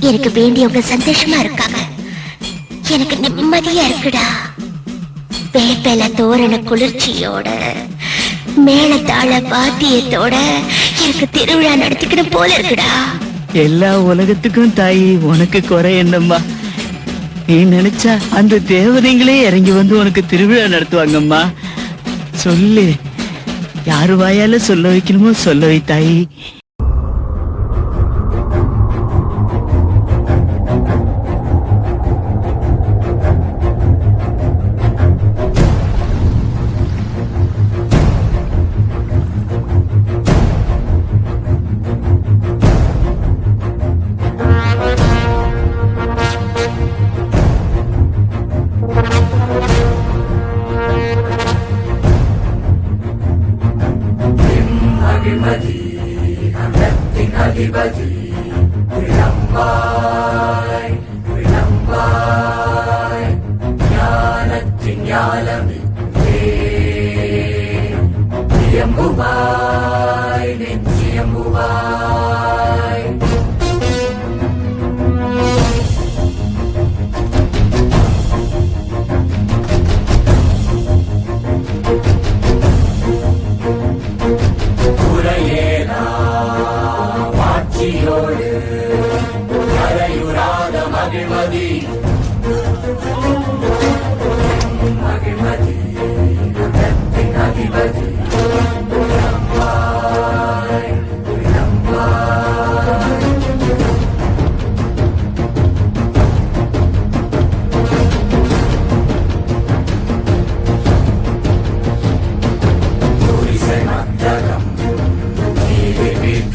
எனக்கு வேண்டியவங்க சந்தோஷமா இருக்காங்க எனக்கு நிம்மதியா இருக்குடா. வேப்பல தோரண குளிர்ச்சியோட மேலத்தாழ பாத்தியத்தோட எனக்கு திருவிழா நடத்திக்கணும் போல இருக்குடா. எல்லா உலகத்துக்கும் தாயி உனக்கு குறை என்னம்மா? நீ நினைச்சா அந்த தேவதைங்களே இறங்கி வந்து உனக்கு திருவிழா நடத்துவாங்கம்மா. சொல்லு யாரு வாயால சொல்ல வைக்கணுமோ சொல்ல வை தாயி. அருள்மதி அமரத்தின் அதிபதி இளம்பாய் இளம்பாய் ஞானத்தின் ஞானமிக்கே இயம்புவாய் மறையுறாத மகிழ்மதி மகிழ்மதி அதிபதி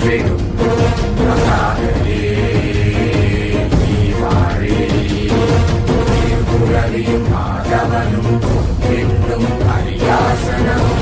Jacob. ஞானம் என்றும் அறியாசனம்